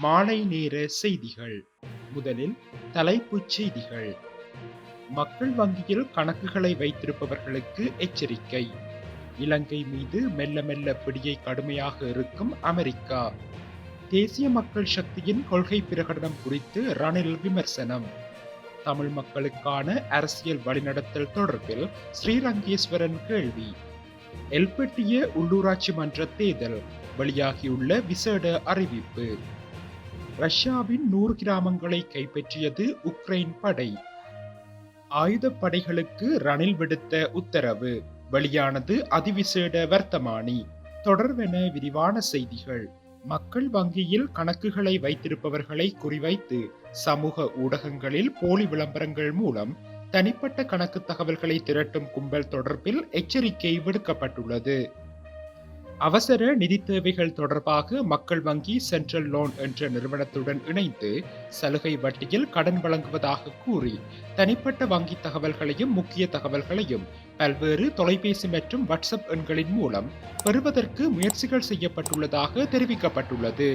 மாலை நேர செய்திகள். முதலில் தலைப்புச் செய்திகள். மக்கள் வங்கியில் கணக்குகளை வைத்திருப்பவர்களுக்கு எச்சரிக்கை. இலங்கை மீது மெல்ல மெல்ல பிடியை கடுமையாக இருக்கும் அமெரிக்கா. தேசிய மக்கள் சக்தியின் கொள்கை பிரகடனம் குறித்து ரணில் விமர்சனம். தமிழ் மக்களுக்கான அரசியல் வழிநடத்தல் தொடர்பில் ஸ்ரீரங்கேஸ்வரன் கேள்வி. எல்பெட்டிய உள்ளூராட்சி மன்ற தேர்தல். வெளியாகியுள்ள விசேட அறிவிப்பு. ரஷ்யாவின் நூறு கிராமங்களை கைப்பற்றியது உக்ரைன் படை. ஆயுதப்படைகளுக்கு ரணில் விடுத்த உத்தரவு. வெளியானது அதிவிசேட வர்த்தமானி. தொடர்வென விரிவான செய்திகள். மக்கள் வங்கியில் கணக்குகளை வைத்திருப்பவர்களை குறிவைத்து சமூக ஊடகங்களில் போலி விளம்பரங்கள் மூலம் தனிப்பட்ட கணக்கு தகவல்களை திரட்டும் கும்பல் தொடர்பில் எச்சரிக்கை விடுக்கப்பட்டுள்ளது. அவசர நிதி தேவைகள் தொடர்பாக மக்கள் வங்கி சென்ட்ரல் லோன் என்ற நிறுவனத்துடன் இணைந்து சலுகை வட்டியில் கடன் வழங்குவதாக கூறி தனிப்பட்ட வங்கி தகவல்களையும் முக்கிய தகவல்களையும் பல்வேறு தொலைபேசி மற்றும் வாட்ஸ்அப் எண்களின் மூலம் பெறுவதற்கு முயற்சிகள் செய்யப்பட்டுள்ளதாக தெரிவிக்கப்பட்டுள்ளது.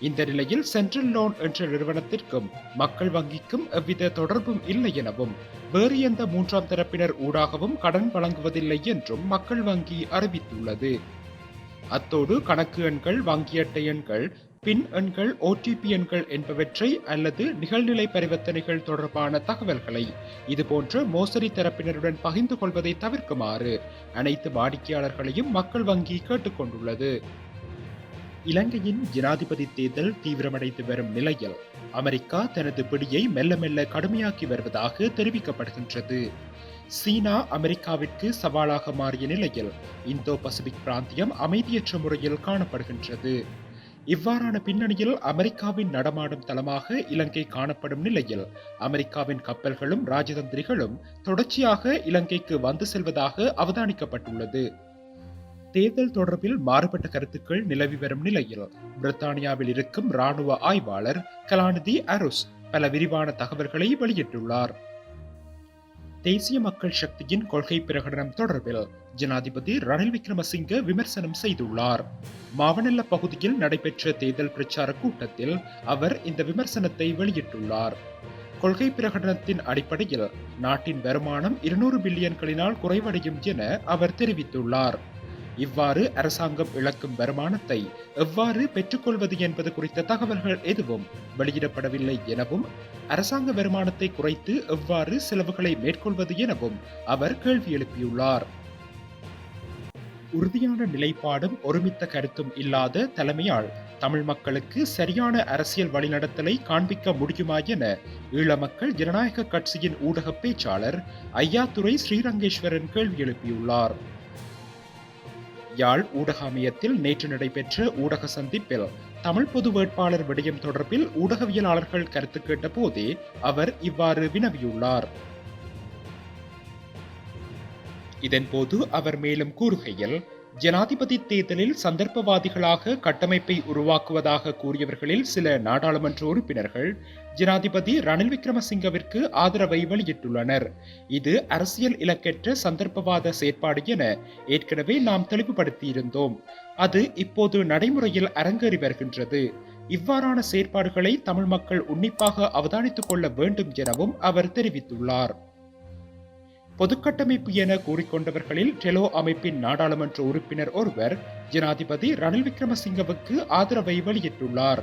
இந்த நிலையில் சென்ட்ரல் லோன் என்ற நிறுவனத்திற்கும் மக்கள் வங்கிக்கும் எவ்வித தொடர்பும் இல்லை எனவும் வேறு எந்த மூன்றாம் தரப்பினர் ஊடாகவும் கடன் வழங்குவதில்லை என்றும் மக்கள் வங்கி அறிவித்துள்ளது. அத்தோடு கணக்கு எண்கள் வங்கி அட்டை எண்கள் பின் எண்கள் ஓடிபி எண்கள் என்பவற்றை அல்லது நிகழ்நிலை பரிவர்த்தனைகள் தொடர்பான தகவல்களை இதுபோன்ற மோசடி தரப்பினருடன் பகிர்ந்து கொள்வதை தவிர்க்குமாறு அனைத்து வாடிக்கையாளர்களையும் மக்கள் வங்கி கேட்டுக்கொண்டுள்ளது. இலங்கையின் ஜனாதிபதி தேர்தல் தீவிரமடைந்து வரும் நிலையில் அமெரிக்கா தனது பிடியை மெல்ல மெல்ல கடுமையாக்கி வருவதாக தெரிவிக்கப்படுகின்றது. சீனா அமெரிக்காவிற்கு சவாலாக மாறிய நிலையில் இந்தோ பசிபிக் பிராந்தியம் அமைதியற்ற முறையில் காணப்படுகின்றது. இவ்வாறான பின்னணியில் அமெரிக்காவின் நடமாடும் தளமாக இலங்கை காணப்படும் நிலையில் அமெரிக்காவின் கப்பல்களும் ராஜதந்திரிகளும் தொடர்ச்சியாக இலங்கைக்கு வந்து செல்வதாக அவதானிக்கப்பட்டுள்ளது. தேர்தல் தொடர்பில் மாறுபட்ட கருத்துக்கள் நிலவி வரும் நிலையில் பிரித்தானியாவில் இருக்கும் ராணுவ ஆய்வாளர் கலாநிதி அருஸ் பல விரிவான தகவல்களை வெளியிட்டுள்ளார். தேசிய மக்கள் சக்தியின் கொள்கை பிரகடனம் தொடர்பில் ஜனாதிபதி ரணில் விக்ரமசிங்க விமர்சனம் செய்துள்ளார். மாவனல்ல பகுதியில் நடைபெற்ற தேர்தல் பிரச்சார கூட்டத்தில் அவர் இந்த விமர்சனத்தை வெளியிட்டுள்ளார். கொள்கை பிரகடனத்தின் அடிப்படையில் நாட்டின் வருமானம் இருநூறு பில்லியன்களினால் குறைவடையும் என அவர் தெரிவித்துள்ளார். இவ்வாறு அரசாங்கம் இழக்கும் வருமானத்தை எவ்வாறு பெற்றுக்கொள்வது என்பது குறித்த தகவல்கள் எதுவும் வெளியிடப்படவில்லை எனவும் அரசாங்க வருமானத்தை குறைத்து எவ்வாறு செலவுகளை மேற்கொள்வது எனவும் அவர் கேள்வி எழுப்பியுள்ளார். உறுதியான நிலைப்பாடும் ஒருமித்த கருத்தும் இல்லாத தலைமையால் தமிழ் மக்களுக்கு சரியான அரசியல் வழிநடத்தலை காண்பிக்க முடியுமா என ஈழ மக்கள் ஜனநாயக கட்சியின் ஊடக பேச்சாளர் ஐயாத்துறை ஸ்ரீரங்கேஸ்வரன் கேள்வி எழுப்பியுள்ளார். யாழ் ஊடக அமையத்தில் நேற்று நடைபெற்ற ஊடக சந்திப்பில் தமிழ் பொது வேட்பாளர் விடயம் தொடர்பில் ஊடகவியலாளர்கள் கருத்து கேட்ட போதே அவர் இவ்வாறு வினவியுள்ளார். இதன்போது அவர் மேலும் கூறுகையில் ஜனாதிபதி தேர்தலில் சந்தர்ப்பவாதிகளாக கட்டமைப்பை உருவாக்குவதாக கூறியவர்களில் சில நாடாளுமன்ற உறுப்பினர்கள் ஜனாதிபதி ரணில் விக்ரமசிங்கவிற்கு ஆதரவை வெளியிட்டுள்ளனர். இது அரசியல் இலக்கற்ற சந்தர்ப்பவாத செயற்பாடு என ஏற்கனவே நாம் தெளிவுபடுத்தியிருந்தோம். அது இப்போது நடைமுறையில் அரங்கேறி வருகின்றது. இவ்வாறான செயற்பாடுகளை தமிழ் மக்கள் உன்னிப்பாக அவதானித்துக் கொள்ள வேண்டும் எனவும் அவர் தெரிவித்துள்ளார். பொதுக்கட்டமைப்பு என கூறிக்கொண்டவர்களில் டெலோ அமைப்பின் நாடாளுமன்ற உறுப்பினர் ஒருவர் ஜனாதிபதி ரணில் விக்ரமசிங்கவுக்கு ஆதரவை வெளியிட்டுள்ளார்.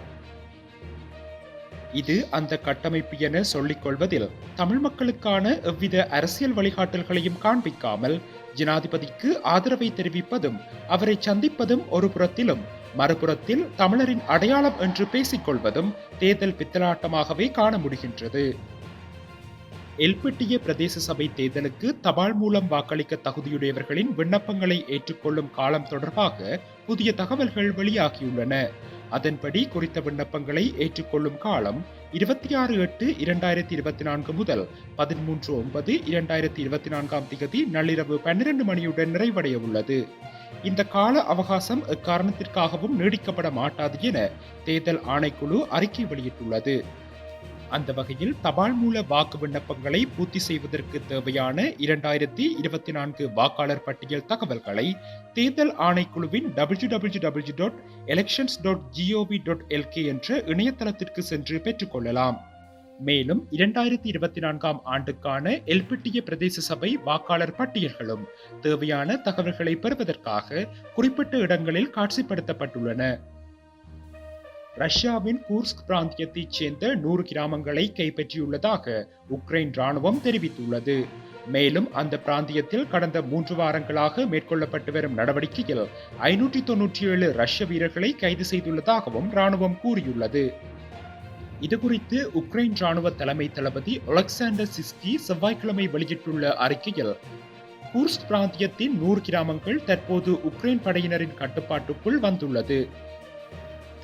இது அந்த கட்டமைப்பு என சொல்லிக் கொள்வதில் தமிழ் மக்களுக்கான எவ்வித அரசியல் வழிகாட்டல்களையும் காண்பிக்காமல் ஜனாதிபதிக்கு ஆதரவை தெரிவிப்பதும் அவரை சந்திப்பதும் ஒரு புறத்திலும் மறுபுறத்தில் தமிழரின் அடையாளம் என்று பேசிக்கொள்வதும் தேர்தல் பித்தலாட்டமாகவே காண முடிகின்றது. எல்பெட்டிய பிரதேச சபை தேர்தலுக்கு தபால் மூலம் வாக்களிக்க தகுதியுடையவர்களின் விண்ணப்பங்களை ஏற்றுக்கொள்ளும் காலம் தொடர்பாக புதிய தகவல்கள் வெளியாகியுள்ளன. அதன்படி குறித்த விண்ணப்பங்களை ஏற்றுக்கொள்ளும் காலம் இருபத்தி ஆறு எட்டு இரண்டாயிரத்தி இருபத்தி நான்கு முதல் பதிமூன்று ஒன்பது இரண்டாயிரத்தி இருபத்தி நான்காம் திகதி நள்ளிரவு பன்னிரண்டு மணியுடன் நிறைவடைய உள்ளது இந்த கால அவகாசம் எக்காரணத்திற்காகவும் நீடிக்கப்பட மாட்டாது என தேர்தல் ஆணைக்குழு அறிக்கை வெளியிட்டுள்ளது. அந்த வகையில் தபால் மூல வாக்கு விண்ணப்பங்களை பூர்த்தி செய்வதற்கு தேவையான இரண்டாயிரத்தி இருபத்தி நான்கு வாக்காளர் பட்டியல் தகவல்களை தேர்தல் ஆணைக்குழுவின் W W W dot elections dot GOV dot LK என்ற இணையதளத்திற்கு சென்று பெற்றுக்கொள்ளலாம் மேலும் இரண்டாயிரத்தி இருபத்தி நான்காம் ஆண்டுக்கான எல்பிட்டிய பிரதேச சபை வாக்காளர் பட்டியல்களும் தேவையான தகவல்களை பெறுவதற்காக குறிப்பிட்ட இடங்களில் காட்சிப்படுத்தப்பட்டுள்ளன. ரஷ்யாவின் கூர்ஸ்க் பிராந்தியத்தைச் சேர்ந்த நூறு கிராமங்களை கைப்பற்றியுள்ளதாக உக்ரைன் ராணுவம் தெரிவித்துள்ளது. மேலும் அந்த பிராந்தியத்தில் கடந்த மூன்று வாரங்களாக மேற்கொள்ளப்பட்டு வரும் நடவடிக்கையில் ஐநூற்றி தொன்னூற்றி ஏழு ரஷ்ய வீரர்களை கைது செய்துள்ளதாகவும் ராணுவம் கூறியுள்ளது. இதுகுறித்து உக்ரைன் ராணுவ தலைமை தளபதி ஒலக்சாண்டர் சிஸ்கி செவ்வாய்க்கிழமை வெளியிட்டுள்ள அறிக்கையில் கூர்ஸ்க் பிராந்தியத்தின் நூறு கிராமங்கள் தற்போது உக்ரைன் படையினரின் கட்டுப்பாட்டுக்குள் வந்துள்ளது.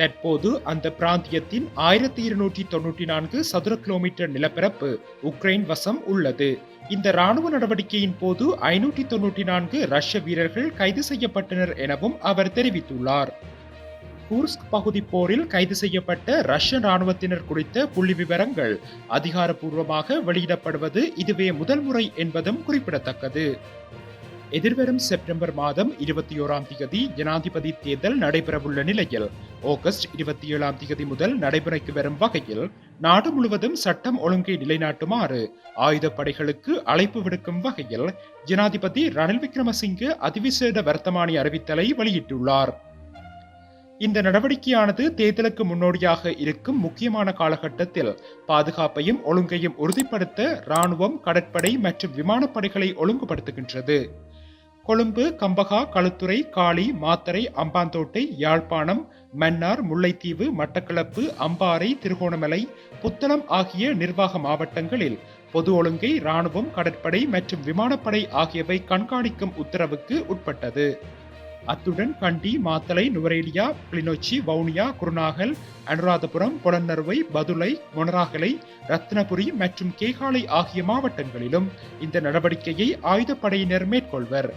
தற்போது அந்த பிராந்தியத்தின் ஆயிரத்தி இருநூற்றி தொன்னூற்றி நான்கு சதுர கிலோமீட்டர் நிலப்பரப்பு உக்ரைன் வசம் உள்ளது. இந்த ராணுவ நடவடிக்கையின் போது ஐநூற்றி தொன்னூற்றி நான்கு ரஷ்ய வீரர்கள் கைது செய்யப்பட்டனர் எனவும் அவர் தெரிவித்துள்ளார். கூர்ஸ்க் பகுதி போரில் கைது செய்யப்பட்ட ரஷ்ய ராணுவத்தினர் குறித்த புள்ளி விவரங்கள் அதிகாரப்பூர்வமாக வெளியிடப்படுவது இதுவே முதல் முறை என்பதும் குறிப்பிடத்தக்கது. எதிர்வரும் செப்டம்பர் மாதம் இருபத்தி ஓராம் தேதி ஜனாதிபதி தேர்தல் நடைபெறவுள்ள நிலையில் ஆகஸ்ட் இருபத்தி ஏழாம் திகதி முதல் நடைமுறைக்கு வரும் வகையில் நாடு முழுவதும் சட்டம் ஒழுங்கை நிலைநாட்டுமாறு ஆயுதப்படைகளுக்கு அழைப்பு விடுக்கும் வகையில் ஜனாதிபதி ரணில் விக்ரமசிங்கே அதிவிசேட வர்த்தமானி அறிவித்தலை வெளியிட்டுள்ளார். இந்த நடவடிக்கையானது தேர்தலுக்கு முன்னோடியாக இருக்கும் முக்கியமான காலகட்டத்தில் பாதுகாப்பையும் ஒழுங்கையும் உறுதிப்படுத்த ராணுவம் கடற்படை மற்றும் விமானப்படைகளை ஒழுங்குபடுத்துகின்றது. கொழும்பு கம்பகா களுத்துறை காளி மாத்தறை அம்பாந்தோட்டை யாழ்ப்பாணம் மன்னார் முல்லைத்தீவு மட்டக்களப்பு அம்பாறை திருகோணமலை புத்தளம் ஆகிய நிர்வாக மாவட்டங்களில் பொது ஒழுங்கை இராணுவம் கடற்படை மற்றும் விமானப்படை ஆகியவை கண்காணிக்கும் உத்தரவுக்கு உட்பட்டது. அத்துடன் கண்டி மாத்தலை நுவரேலியா கிளிநொச்சி வவுனியா குருநாகல் அனுராதபுரம் பொலன்னறுவை பதுளை மொனராகலை ரத்னபுரி மற்றும் கேகாலை ஆகிய மாவட்டங்களிலும் இந்த நடவடிக்கையை ஆயுதப்படையினர் மேற்கொள்வர்.